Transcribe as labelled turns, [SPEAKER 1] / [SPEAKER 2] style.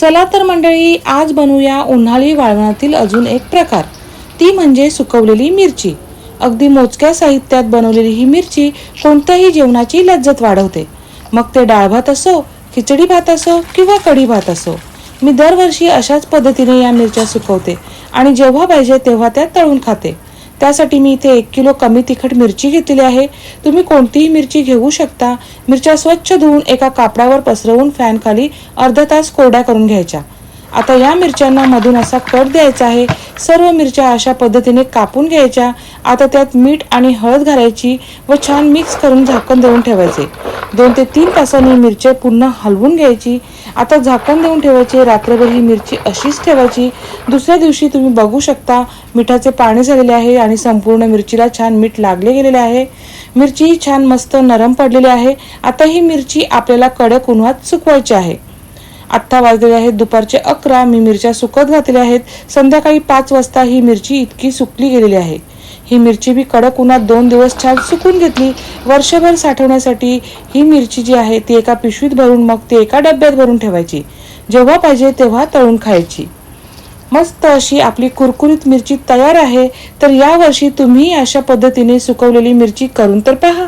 [SPEAKER 1] चला तर मंडळी आज बनवूया उन्हाळी वाळवणातील अजून एक प्रकार. ती म्हणजे सुकवलेली मिरची. अगदी मोजक्या साहित्यात बनवलेली ही मिरची कोणत्याही जेवणाची लज्जत वाढवते. मग ते डाळ भात असो खिचडी भात असो किंवा कढी भात असो. मी दरवर्षी अशाच पद्धतीने या मिरच्या सुकवते आणि जेव्हा पाहिजे तेव्हा त्या तळून खाते. त्यासाठी मी इथे एक किलो कमी तिखट मिरची घेतलेली आहे. तुम्ही कोणतीही मिरची घेऊ शकता. मिरच्या स्वच्छ धुवून एका कापडावर पसरवून फॅनखाली अर्धा तास कोरड्या करून घ्यायच्या. आता या मिरच्यांना मधून असा कट द्यायचा आहे. सर्व मिरच्या अशा पद्धतीने कापून घ्यायच्या. आता त्यात मीठ आणि हळद घालायची व छान मिक्स करून झाकण देऊन ठेवायचे. दोन ते तीन तासांनी मिरची पुन्हा हलवून घ्यायची. आता झाकण देऊन ठेवायची रात्रभर ही मिरची अशीच ठेवायची. दुसऱ्या दिवशी तुम्ही बघू शकता मिठाचे पाणी झालेले आहे आणि संपूर्ण मिरचीला छान मीठ लागले गेलेले आहे. मिरची छान मस्त नरम पडलेली आहे. आता ही मिरची आपल्याला कडक उन्हात सुकवायची आहे. आत्ता वाजलेले आहेत दुपारचे अकरा मी मिरच्या सुकत घातलेल्या आहेत. संध्याकाळी पाच वाजता ही मिरची इतकी सुकली गेलेली आहे. ही मिरची मी कडक उन्हात दोन दिवस छान सुकून घेतली. वर्षभर साठवण्यासाठी ही मिरची जी आहे ती एका पिशवीत भरून मग ती एका डब्यात भरून ठेवायची. जेव्हा पाहिजे तेव्हा तळून खायची. मस्त अशी आपली कुरकुरीत मिरची तयार आहे तर यावर्षी तुम्ही अशा पद्धतीने सुकवलेली मिरची करून तर पहा.